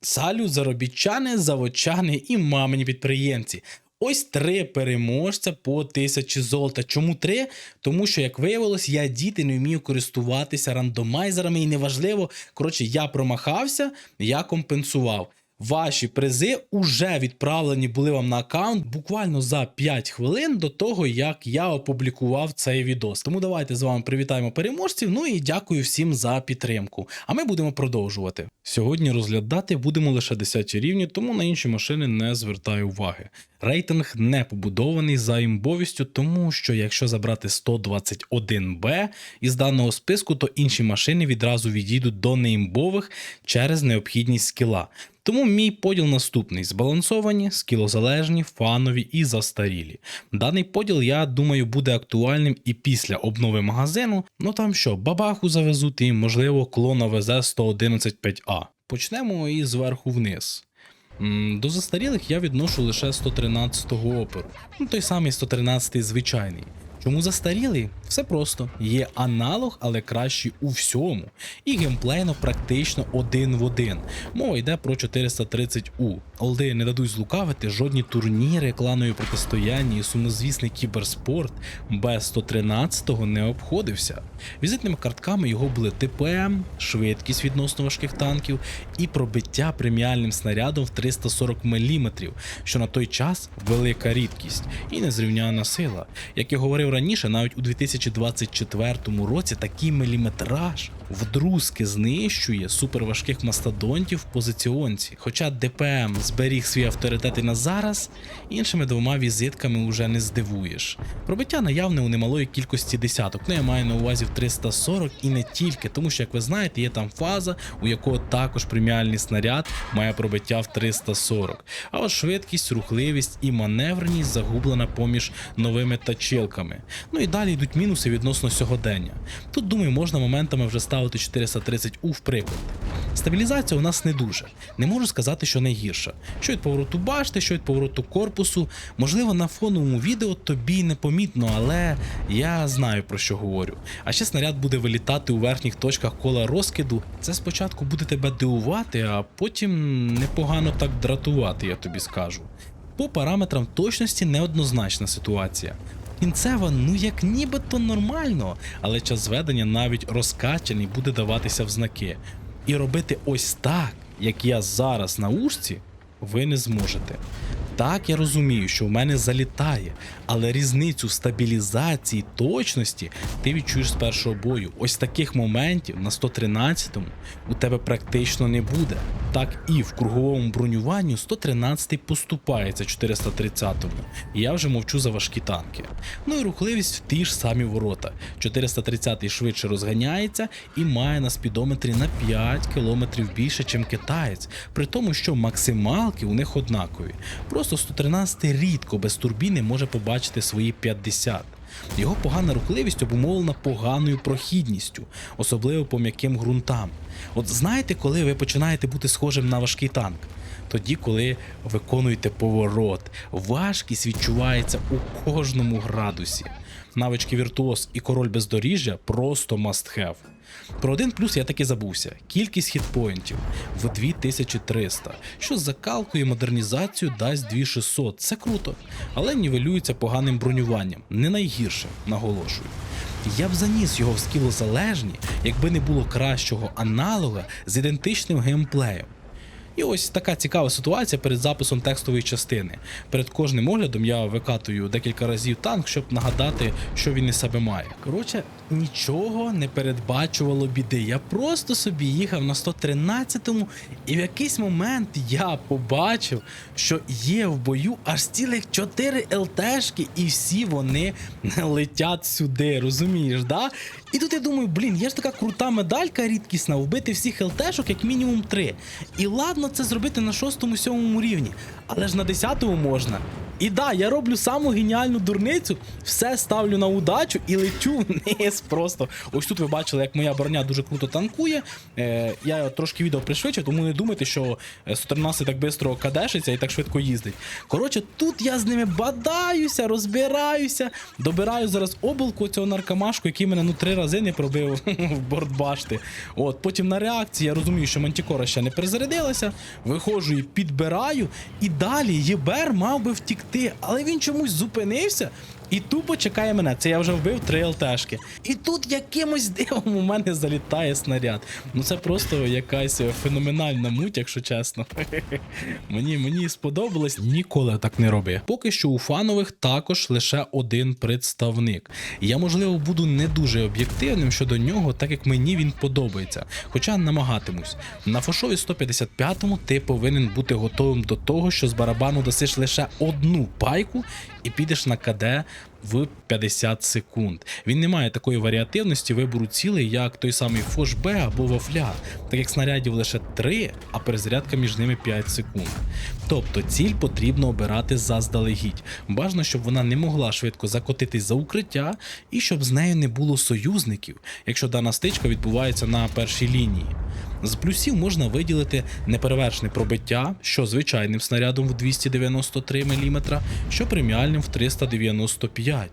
Салют, заробітчани, заводчани і мамині підприємці. Ось три переможця по тисячі золота. Чому три? Тому що, як виявилось, я діти не вмію користуватися рандомайзерами, і неважливо. Коротше, я промахався, я компенсував. Ваші призи уже відправлені були вам на аккаунт буквально за 5 хвилин до того, як я опублікував цей відос. Тому давайте з вами привітаємо переможців. Ну і дякую всім за підтримку. А ми будемо продовжувати. Сьогодні розглядати будемо лише 10 рівні, тому на інші машини не звертаю уваги. Рейтинг не побудований за імбовістю, тому що якщо забрати 121Б із даного списку, то інші машини відразу відійдуть до неімбових через необхідність скіла. Тому мій поділ наступний: збалансовані, скілозалежні, фанові і застарілі. Даний поділ, я думаю, буде актуальним і після обнови магазину. Ну там що, бабаху завезуть і, можливо, клона ВЗ 111.5А. Почнемо і зверху вниз. До застарілих я відношу лише 113-го оперу. Ну той самий 113-й звичайний. Чому застарілий? Все просто. Є аналог, але кращий у всьому. І геймплейно практично один в один. Мова йде про 430U. Олди не дадуть злукавити жодні турніри, кланові протистояння і сумнозвісний кіберспорт без 113-го не обходився. Візитними картками його були ТПМ, швидкість відносно важких танків і пробиття преміальним снарядом в 340 мм, що на той час велика рідкість і незрівняна сила. Як я говорив раніше, навіть у 2024 році такий міліметраж вдрузки знищує суперважких мастодонтів в позиціонці. Хоча ДПМ зберіг свій авторитет і на зараз, іншими двома візитками вже не здивуєш. Пробиття наявне у немалої кількості десяток. Ну я маю на увазі в 340 і не тільки, тому що, як ви знаєте, є там фаза, у якого також преміальний снаряд має пробиття в 340. А от швидкість, рухливість і маневреність загублена поміж новими Ну і далі йдуть мінуси відносно сьогодення. Тут, думаю, можна моментами вже ставити 430U в приклад. Стабілізація у нас не дуже. Не можу сказати, що найгірша. Що від повороту башти, що від повороту корпусу. Можливо, на фоновому відео тобі непомітно, але я знаю про що говорю. А ще снаряд буде вилітати у верхніх точках кола розкиду. Це спочатку буде тебе дивувати, а потім непогано так дратувати, я тобі скажу. По параметрам точності неоднозначна ситуація. Кінцева, ну як нібито нормально, але час зведення навіть розкачаний буде даватися в знаки. І робити ось так, як я зараз на ушці, ви не зможете. Так, я розумію, що в мене залітає, але різницю стабілізації точності ти відчуєш з першого бою. Ось таких моментів на 113-му у тебе практично не буде. Так і в круговому бронюванню 113-й поступається 430-му. І я вже мовчу за важкі танки. Ну і рухливість в ті ж самі ворота. 430-й швидше розганяється і має на спідометрі на 5 км більше, чим китаєць, при тому, що максималки у них однакові. Просто 113 рідко без турбіни може побачити свої 50. Його погана рухливість обумовлена поганою прохідністю, особливо по м'яким ґрунтам. От знаєте, коли ви починаєте бути схожим на важкий танк? Тоді, коли виконуєте поворот, важкість відчувається у кожному градусі. Навички віртуоз і король бездоріжжя просто must have. Про один плюс я таки забувся: кількість хітпоінтів в 2300, що з закалкою і модернізацією дасть 2600. Це круто, але нівелюється поганим бронюванням. Не найгірше, наголошую. Я б заніс його в скілозалежні, якби не було кращого аналога з ідентичним геймплеєм. І ось така цікава ситуація перед записом текстової частини. Перед кожним оглядом я викатую декілька разів танк, щоб нагадати, що він із себе має. Коротше, нічого не передбачувало біди. Я просто собі їхав на 113-му, і в якийсь момент я побачив, що є в бою аж цілих 4 ЛТшки, і всі вони летять сюди, розумієш, да? І тут я думаю, блін, є ж така крута медалька рідкісна, вбити всіх ЛТшок як мінімум 3. І ладно це зробити на 6-7 рівні, але ж на 10-му можна. І да, я роблю саму геніальну дурницю, все ставлю на удачу і лечу вниз просто. Ось тут ви бачили, як моя броня дуже круто танкує. Е, я трошки відео пришвидшив, тому не думайте, що 113 так швидко кадешиться і так швидко їздить. Коротше, тут я з ними бадаюся, розбираюся, добираю зараз обилку цього наркомашку, який мене ну три рази не пробив в борт башти. От, потім на реакції я розумію, що Мантікора ще не перезарядилася, виходжу і підбираю, і далі Єбер мав би втікти, але він чомусь зупинився. І тупо чекає мене. Це я вже вбив три ЛТшки. І тут якимось дивом у мене залітає снаряд. Ну це просто якась феноменальна муть, якщо чесно. мені, мені сподобалось, ніколи так не роби. Поки що у фанових також лише один представник. Я, можливо, буду не дуже об'єктивним щодо нього, так як мені він подобається. Хоча намагатимусь. На фошові 155-му ти повинен бути готовим до того, що з барабану дасиш лише одну пайку і підеш на КД в 50 секунд. Він не має такої варіативності вибору цілей, як той самий Фош або Вафля, так як снарядів лише 3, а перезарядка між ними 5 секунд. Тобто ціль потрібно обирати заздалегідь. Бажано, щоб вона не могла швидко закотитись за укриття і щоб з нею не було союзників, якщо дана стичка відбувається на першій лінії. З плюсів можна виділити неперевершне пробиття, що звичайним снарядом в 293 мм, що преміальним в 395.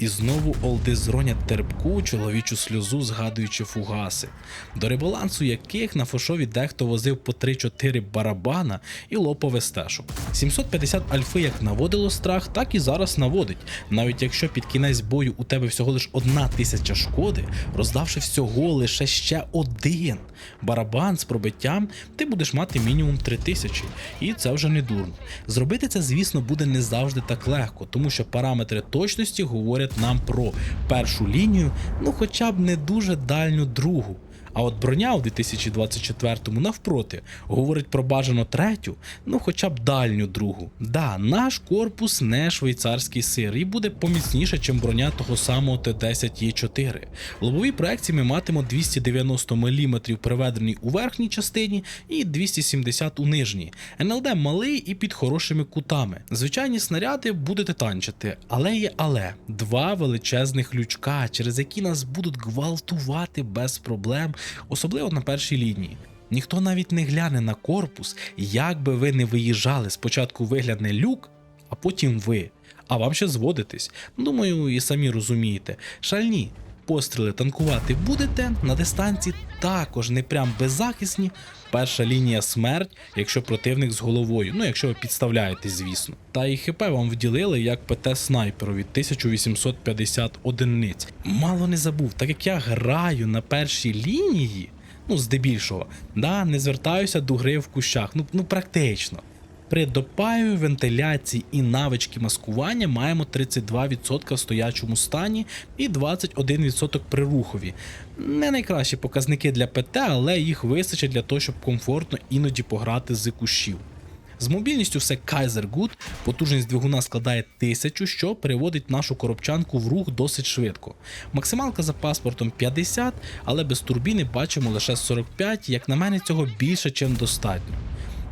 І знову олди зронять терпку чоловічу сльозу, згадуючи фугаси, до ребалансу яких на фошові дехто возив по 3-4 барабана і лопав стешок. 750 альфи як наводило страх, так і зараз наводить. Навіть якщо під кінець бою у тебе всього лиш одна тисяча шкоди, роздавши всього лише ще один барабан з пробиттям, ти будеш мати мінімум 3000. І це вже не дурно. Зробити це, звісно, буде не завжди так легко, тому що параметри точності говорять нам про першу лінію, ну хоча б не дуже дальню другу. А от броня у 2024-му навпроти говорить про бажано третю, ну хоча б дальню другу. Да, наш корпус не швейцарський сир і буде поміцніше, чим броня того самого Т-10Е4. В лобовій проекції ми матимо 290 мм приведений у верхній частині і 270 у нижній. НЛД малий і під хорошими кутами. Звичайні снаряди будете танчити, але є але два величезних лючка, через які нас будуть гвалтувати без проблем особливо на першій лінії. Ніхто навіть не гляне на корпус, як би ви не виїжджали. Спочатку вигляне люк, а потім ви. А вам ще зводитись. Думаю, і самі розумієте. Шальні постріли танкувати будете на дистанції також не прям беззахисні. Перша лінія смерть, якщо противник з головою, ну якщо ви підставляєтесь, звісно. Та і ХП вам вділили як ПТ снайперові 1850 одиниць. Мало не забув, так як я граю на першій лінії, ну здебільшого, да, не звертаюся до гри в кущах, ну, ну практично. При допаю, вентиляції і навички маскування маємо 32% в стоячому стані і 21% при рухові. Не найкращі показники для ПТ, але їх вистачить для того, щоб комфортно іноді пограти з кущів. З мобільністю все Kaiser Good, потужність двигуна складає 1000, що переводить нашу коробчанку в рух досить швидко. Максималка за паспортом 50, але без турбіни бачимо лише 45, як на мене цього більше, чим достатньо.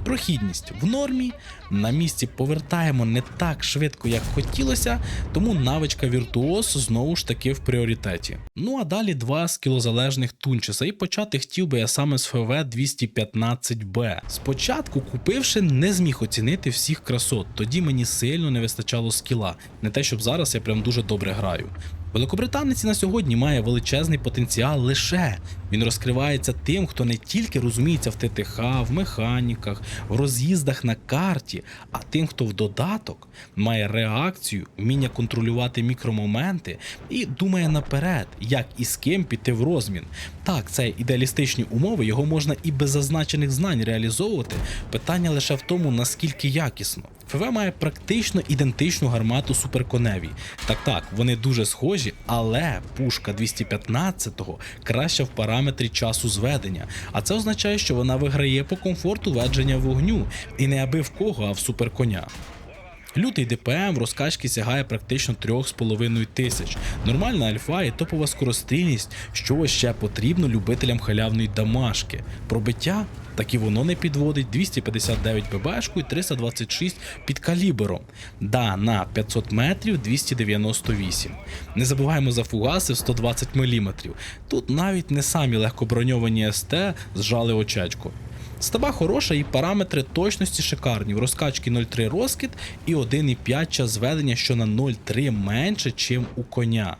Прохідність в нормі, на місці повертаємо не так швидко, як хотілося, тому навичка Віртуоз знову ж таки в пріоритеті. Ну а далі два скілозалежних тунчеса, і почати хотів би я саме з ФВ 215Б. Спочатку, купивши, не зміг оцінити всіх красот, тоді мені сильно не вистачало скіла, не те, щоб зараз я прям дуже добре граю. Великобританець на сьогодні має величезний потенціал лише він розкривається тим, хто не тільки розуміється в ТТХ, в механіках, в роз'їздах на карті, а тим, хто в додаток має реакцію, вміння контролювати мікромоменти і думає наперед, як і з ким піти в розмін. Так, це ідеалістичні умови, його можна і без зазначених знань реалізовувати. Питання лише в тому, наскільки якісно. ФВ має практично ідентичну гармату суперконеві. Так так, вони дуже схожі, але пушка 215-го краща в параметрі часу зведення. А це означає, що вона виграє по комфорту ведення вогню і не аби в кого, а в суперконя. Лютий ДПМ в розкачки сягає практично 3,5 тисяч. Нормальна альфа і топова скорострільність, що ще потрібно любителям халявної дамашки. Пробиття так і воно не підводить 259 ББшку і 326 під калібером. Да, на 500 метрів 298. Не забуваємо за фугаси в 120 мм. Тут навіть не самі легкоброньовані СТ зжали очечко. Стаба хороша і параметри точності шикарні. В розкачки 0,3 розкид і 1,5 час зведення, що на 0,3 менше, чим у коня.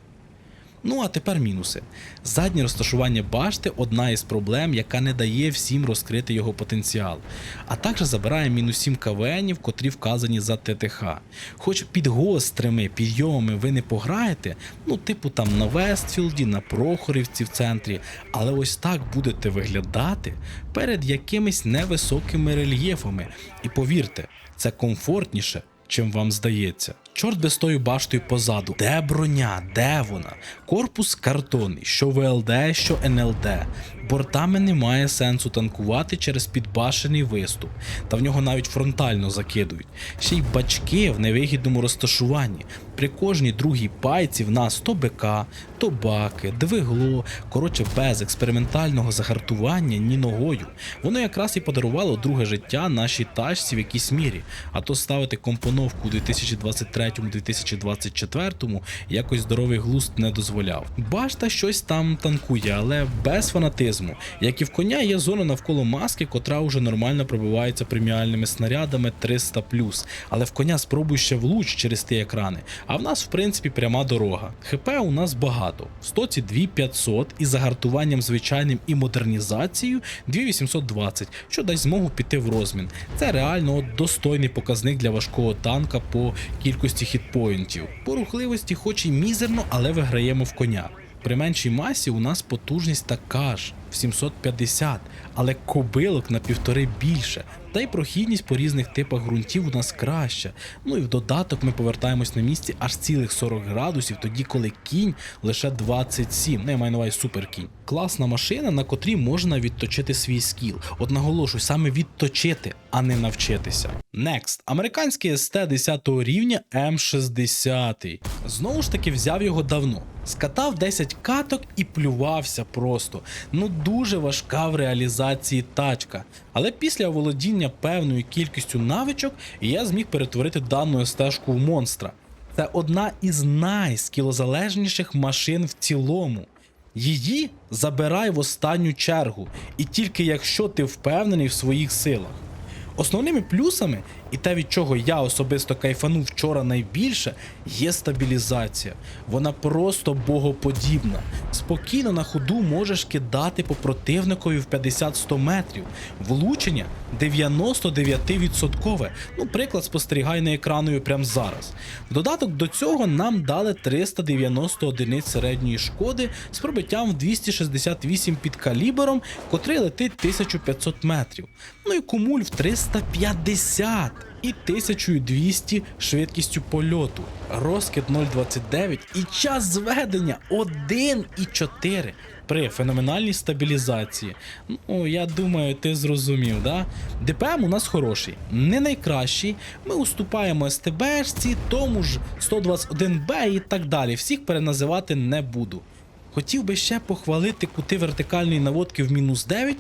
Ну а тепер мінуси. Заднє розташування башти одна із проблем, яка не дає всім розкрити його потенціал, а також забирає мінус 7 КВНів, котрі вказані за ТТХ. Хоч під гострими підйомами ви не пограєте, ну типу там на Вестфілді, на Прохорівці в центрі, але ось так будете виглядати перед якимись невисокими рельєфами. І повірте, це комфортніше, чим вам здається. Чорт би з тою баштою позаду. Де броня? Де вона? Корпус картонний, що ВЛД, що НЛД. Бортами немає сенсу танкувати через підбашений виступ, та в нього навіть фронтально закидують. Ще й бачки в невигідному розташуванні. При кожній другій пайці в нас то БК, то баки, двигло. Коротше, без експериментального загартування ні ногою. Воно якраз і подарувало друге життя нашій тачці в якійсь мірі. А то ставити компоновку у 2023-2024 якось здоровий глузд не дозволяв. Башта щось там танкує, але без фанатизму. Як і в коня є зона навколо маски, котра вже нормально пробивається преміальними снарядами 300 Але в коня спробуй ще влуч через ті екрани. А в нас, в принципі, пряма дорога. ХП у нас багато. В стоці 2500 із загартуванням звичайним і модернізацією 2820, що дасть змогу піти в розмін. Це реально достойний показник для важкого танка по кількості хітпоінтів. По рухливості, хоч і мізерно, але виграємо в коня. При меншій масі у нас потужність така ж в 750, але кобилок на півтори більше. Та й прохідність по різних типах ґрунтів у нас краща. Ну і в додаток ми повертаємось на місці аж цілих 40 градусів, тоді коли кінь лише 27. Ну, я маю на увазі суперкінь. Класна машина, на котрій можна відточити свій скіл. От наголошую, саме відточити, а не навчитися. Next. Американський СТ 10 рівня М60. Знову ж таки взяв його давно. Скатав 10 каток і плювався просто. Ну дуже важка в реалізації тачка. Але після оволодіння певною кількістю навичок я зміг перетворити дану стежку в монстра. Це одна із найскілозалежніших машин в цілому. Її забирай в останню чергу, і тільки якщо ти впевнений в своїх силах. Основними плюсами, і те, від чого я особисто кайфанув вчора найбільше, є стабілізація. Вона просто богоподібна. Спокійно на ходу можеш кидати по противникові в 50-100 метрів. Влучення 99%. Ну, приклад спостерігай на екраною прямо зараз. В додаток до цього нам дали 390 одиниць середньої шкоди з пробиттям в 268 під калібером, котрий летить 1500 метрів. Ну і кумуль в 350 і 1200 швидкістю польоту, розкид 0,29 і час зведення 1,4 при феноменальній стабілізації. Ну, я думаю, ти зрозумів, да? ДПМ у нас хороший, не найкращий. Ми уступаємо СТБшці, тому ж 121Б і так далі. Всіх переназивати не буду. Хотів би ще похвалити кути вертикальної наводки в мінус 9,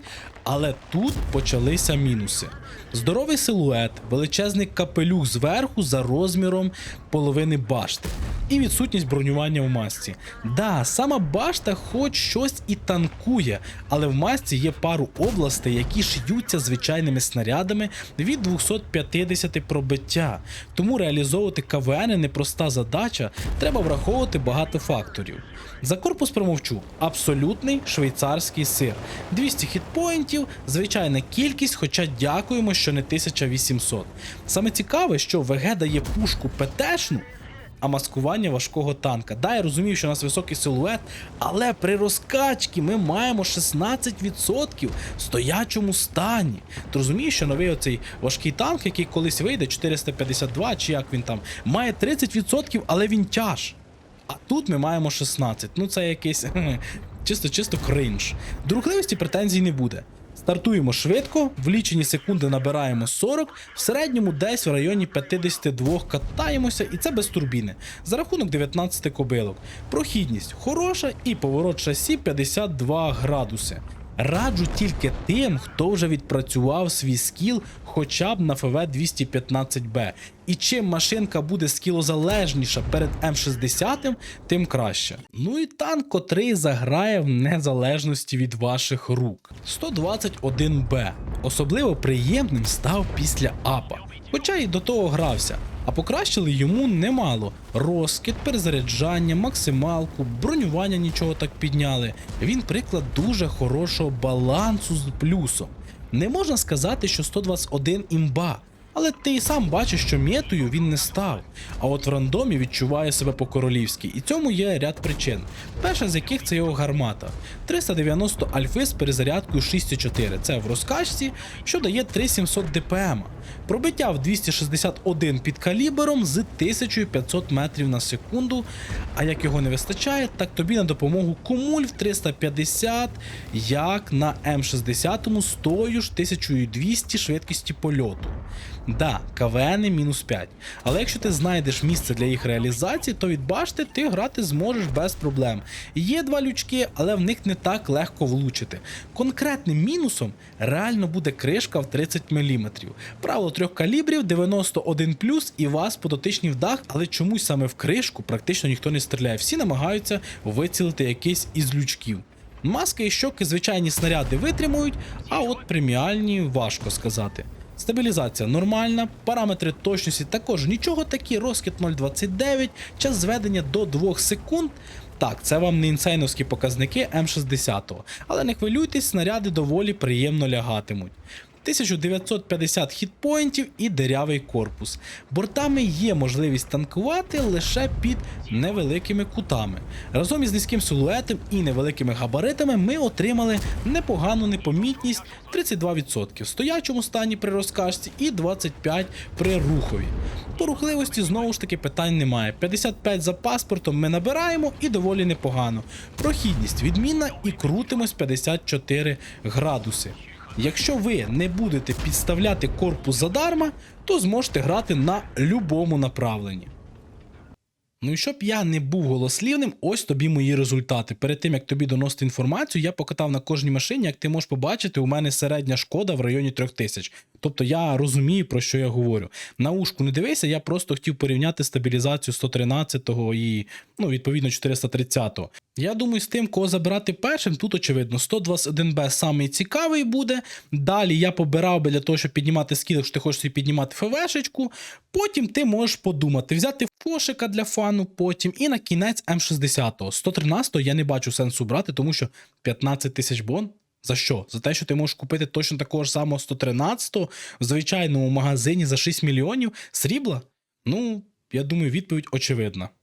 але тут почалися мінуси. Здоровий силует, величезний капелюх зверху за розміром половини башти і відсутність бронювання в масці. Да, сама башта хоч щось і танкує, але в масці є пару областей, які шиються звичайними снарядами від 250 пробиття. Тому реалізовувати КВН непроста задача, треба враховувати багато факторів. За корпус промовчу, абсолютний швейцарський сир. 200 хітпоінтів, звичайна кількість, хоча дякуємо, що не 1800. Саме цікаве, що ВГ дає пушку ПТшну, а маскування важкого танка. Да, я розумію, що у нас високий силует, але при розкачці ми маємо 16% в стоячому стані. Ти розумієш, що новий оцей важкий танк, який колись вийде, 452, чи як він там, має 30%, але він тяж. А тут ми маємо 16. Ну це якийсь чисто-чисто кринж. До рухливості претензій не буде. Стартуємо швидко, в лічені секунди набираємо 40, в середньому десь в районі 52 катаємося, і це без турбіни. За рахунок 19 кобилок. Прохідність хороша і поворот шасі 52 градуси. Раджу тільки тим, хто вже відпрацював свій скіл хоча б на ФВ 215Б. І чим машинка буде скілозалежніша перед М60, тим краще. Ну і танк, котрий заграє в незалежності від ваших рук. 121Б. Особливо приємним став після АПа. Хоча й до того грався. А покращили йому немало: розкид, перезаряджання, максималку, бронювання нічого так підняли. Він приклад дуже хорошого балансу з плюсом. Не можна сказати, що 121 імба. Але ти і сам бачиш, що метою він не став. А от в рандомі відчуває себе по-королівськи, і цьому є ряд причин. Перша з яких це його гармата. 390 альфи з перезарядкою 6,4. Це в розкачці, що дає 3700 ДПМ. Пробиття в 261 під калібером з 1500 метрів на секунду. А як його не вистачає, так тобі на допомогу кумуль в 350, як на М60 з тою ж 1200 швидкості польоту. Да, КВН мінус 5. Але якщо ти знайдеш місце для їх реалізації, то від башти ти грати зможеш без проблем. Є два лючки, але в них не так легко влучити. Конкретним мінусом реально буде кришка в 30 мм. Правило трьох калібрів 91 і вас подотичний в дах, але чомусь саме в кришку практично ніхто не стріляє. Всі намагаються вицілити якийсь із лючків. Маски і щоки звичайні снаряди витримують, а от преміальні важко сказати. Стабілізація нормальна, параметри точності також нічого такі, розкид 0,29, час зведення до 2 секунд. Так, це вам не інсайновські показники М60, але не хвилюйтесь, снаряди доволі приємно лягатимуть. 1950 хітпоінтів і дирявий корпус. Бортами є можливість танкувати лише під невеликими кутами. Разом із низьким силуетом і невеликими габаритами ми отримали непогану непомітність 32% в стоячому стані при розкачці і 25% при рухові. По рухливості знову ж таки питань немає. 55 за паспортом ми набираємо і доволі непогано. Прохідність відмінна і крутимось 54 градуси. Якщо ви не будете підставляти корпус задарма, то зможете грати на любому направленні. Ну і щоб я не був голослівним, ось тобі мої результати. Перед тим як тобі доносити інформацію, я покатав на кожній машині. Як ти можеш побачити, у мене середня шкода в районі 3000. Тобто я розумію, про що я говорю. На ушку не дивися, я просто хотів порівняти стабілізацію 113-го і ну, відповідно 430-го. Я думаю, з тим, кого забирати першим, тут очевидно, 121Б самий цікавий буде. Далі я побирав би для того, щоб піднімати скіл, якщо ти хочеш собі піднімати ФВшечку. Потім ти можеш подумати, взяти фошика для фану, потім і на кінець М60. 113-го я не бачу сенсу брати, тому що 15 тисяч бон. За що? За те, що ти можеш купити точно такого ж самого 113-го в звичайному магазині за 6 мільйонів срібла? Ну, я думаю, відповідь очевидна.